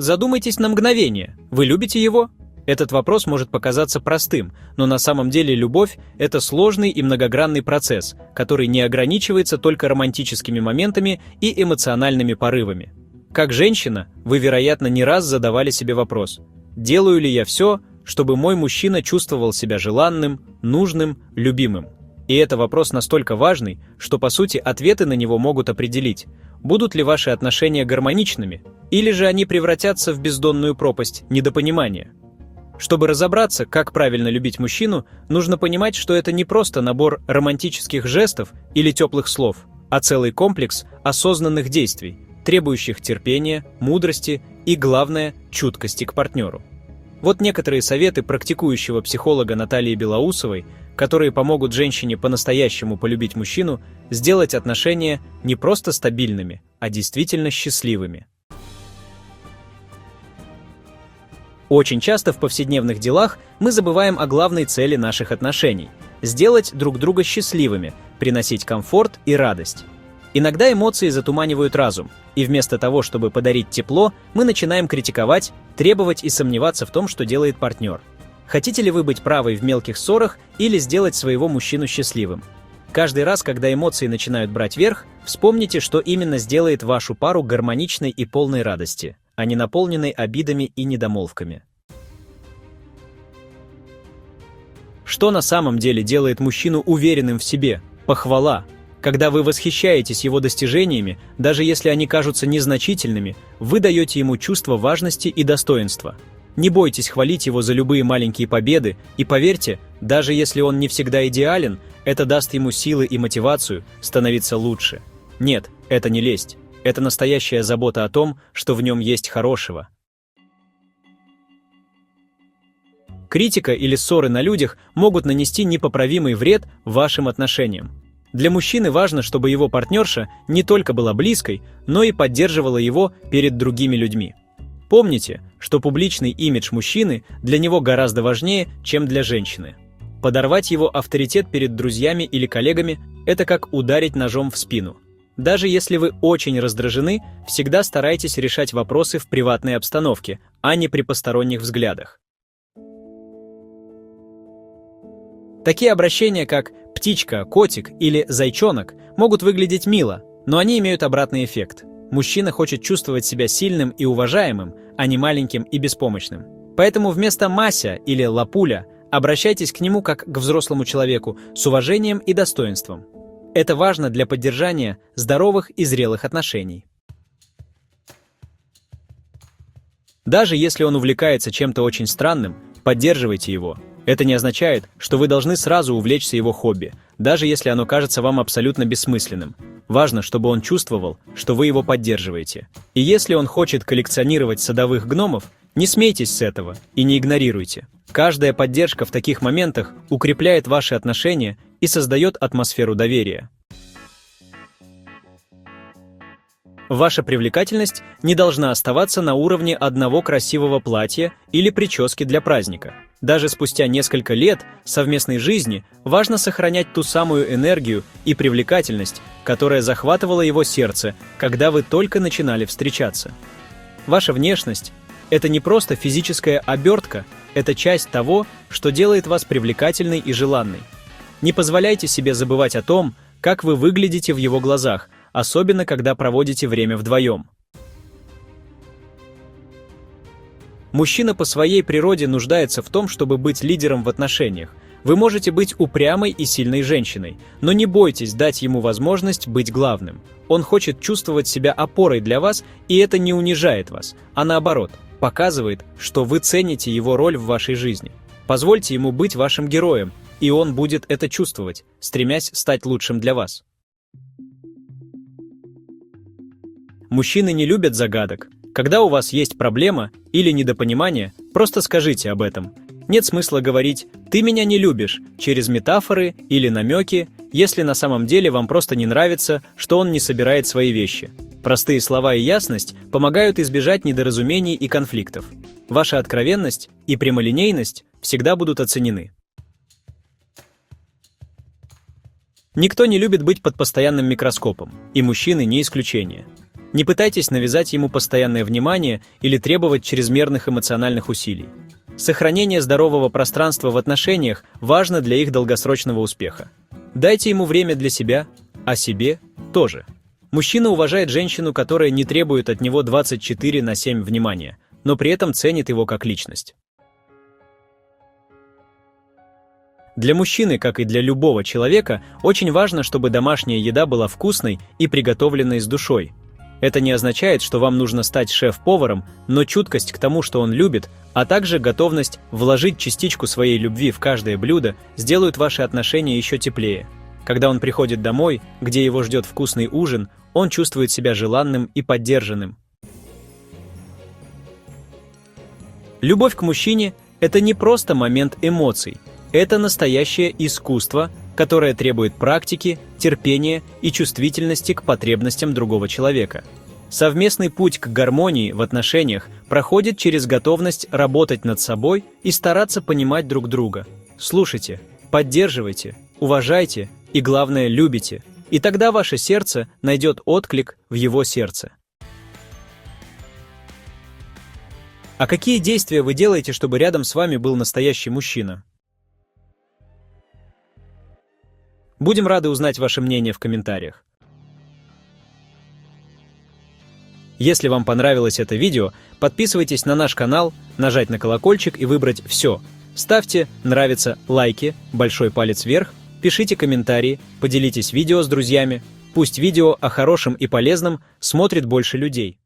задумайтесь на мгновение. Вы любите его? Этот вопрос может показаться простым, но на самом деле любовь – это сложный и многогранный процесс, который не ограничивается только романтическими моментами и эмоциональными порывами. Как женщина, вы, вероятно, не раз задавали себе вопрос «Делаю ли я все, чтобы мой мужчина чувствовал себя желанным, нужным, любимым?» И это вопрос настолько важный, что, по сути, ответы на него могут определить, будут ли ваши отношения гармоничными, или же они превратятся в бездонную пропасть недопонимания. Чтобы разобраться, как правильно любить мужчину, нужно понимать, что это не просто набор романтических жестов или теплых слов, а целый комплекс осознанных действий, требующих терпения, мудрости и, главное, чуткости к партнеру. Вот некоторые советы практикующего психолога Натальи Белоусовой, которые помогут женщине по-настоящему полюбить мужчину, сделать отношения не просто стабильными, а действительно счастливыми. Очень часто в повседневных делах мы забываем о главной цели наших отношений – сделать друг друга счастливыми, приносить комфорт и радость. Иногда эмоции затуманивают разум, и вместо того, чтобы подарить тепло, мы начинаем критиковать, требовать и сомневаться в том, что делает партнер. Хотите ли вы быть правой в мелких ссорах или сделать своего мужчину счастливым? Каждый раз, когда эмоции начинают брать верх, вспомните, что именно сделает вашу пару гармоничной и полной радости – а не наполненной обидами и недомолвками. Что на самом деле делает мужчину уверенным в себе? Похвала. Когда вы восхищаетесь его достижениями, даже если они кажутся незначительными, вы даете ему чувство важности и достоинства. Не бойтесь хвалить его за любые маленькие победы, и поверьте, даже если он не всегда идеален, это даст ему силы и мотивацию становиться лучше. Нет, это не лесть. Это настоящая забота о том, что в нем есть хорошего. Критика или ссоры на людях могут нанести непоправимый вред вашим отношениям. Для мужчины важно, чтобы его партнерша не только была близкой, но и поддерживала его перед другими людьми. Помните, что публичный имидж мужчины для него гораздо важнее, чем для женщины. Подорвать его авторитет перед друзьями или коллегами – это как ударить ножом в спину – даже если вы очень раздражены, всегда старайтесь решать вопросы в приватной обстановке, а не при посторонних взглядах. Такие обращения, как «птичка», «котик» или «зайчонок» могут выглядеть мило, но они имеют обратный эффект. Мужчина хочет чувствовать себя сильным и уважаемым, а не маленьким и беспомощным. Поэтому вместо «Мася» или «Лапуля» обращайтесь к нему как к взрослому человеку с уважением и достоинством. Это важно для поддержания здоровых и зрелых отношений. Даже если он увлекается чем-то очень странным, поддерживайте его. Это не означает, что вы должны сразу увлечься его хобби, даже если оно кажется вам абсолютно бессмысленным. Важно, чтобы он чувствовал, что вы его поддерживаете. И если он хочет коллекционировать садовых гномов, не смейтесь с этого и не игнорируйте. Каждая поддержка в таких моментах укрепляет ваши отношения и создает атмосферу доверия. Ваша привлекательность не должна оставаться на уровне одного красивого платья или прически для праздника. Даже спустя несколько лет совместной жизни важно сохранять ту самую энергию и привлекательность, которая захватывала его сердце, когда вы только начинали встречаться. Ваша внешность – это не просто физическая обертка, это часть того, что делает вас привлекательной и желанной. Не позволяйте себе забывать о том, как вы выглядите в его глазах, особенно когда проводите время вдвоем. Мужчина по своей природе нуждается в том, чтобы быть лидером в отношениях. Вы можете быть упрямой и сильной женщиной, но не бойтесь дать ему возможность быть главным. Он хочет чувствовать себя опорой для вас, и это не унижает вас, а наоборот, показывает, что вы цените его роль в вашей жизни. Позвольте ему быть вашим героем, и он будет это чувствовать, стремясь стать лучшим для вас. Мужчины не любят загадок. Когда у вас есть проблема или недопонимание, просто скажите об этом. Нет смысла говорить «ты меня не любишь» через метафоры или намеки, если на самом деле вам просто не нравится, что он не собирает свои вещи. Простые слова и ясность помогают избежать недоразумений и конфликтов. Ваша откровенность и прямолинейность всегда будут оценены. Никто не любит быть под постоянным микроскопом, и мужчины не исключение. Не пытайтесь навязать ему постоянное внимание или требовать чрезмерных эмоциональных усилий. Сохранение здорового пространства в отношениях важно для их долгосрочного успеха. Дайте ему время для себя, а себе тоже. Мужчина уважает женщину, которая не требует от него 24 на 7 внимания, но при этом ценит его как личность. Для мужчины, как и для любого человека, очень важно, чтобы домашняя еда была вкусной и приготовленной с душой. Это не означает, что вам нужно стать шеф-поваром, но чуткость к тому, что он любит, а также готовность вложить частичку своей любви в каждое блюдо сделают ваши отношения еще теплее. Когда он приходит домой, где его ждет вкусный ужин, он чувствует себя желанным и поддержанным. Любовь к мужчине – это не просто момент эмоций, это настоящее искусство, которое требует практики, терпения и чувствительности к потребностям другого человека. Совместный путь к гармонии в отношениях проходит через готовность работать над собой и стараться понимать друг друга. Слушайте, поддерживайте, уважайте и, главное, любите – и тогда ваше сердце найдет отклик в его сердце. А какие действия вы делаете, чтобы рядом с вами был настоящий мужчина? Будем рады узнать ваше мнение в комментариях. Если вам понравилось это видео, подписывайтесь на наш канал, нажать на колокольчик и выбрать «Все». Ставьте «Нравится», лайки, большой палец вверх Пишите комментарии, поделитесь видео с друзьями. Пусть видео о хорошем и полезном смотрит больше людей.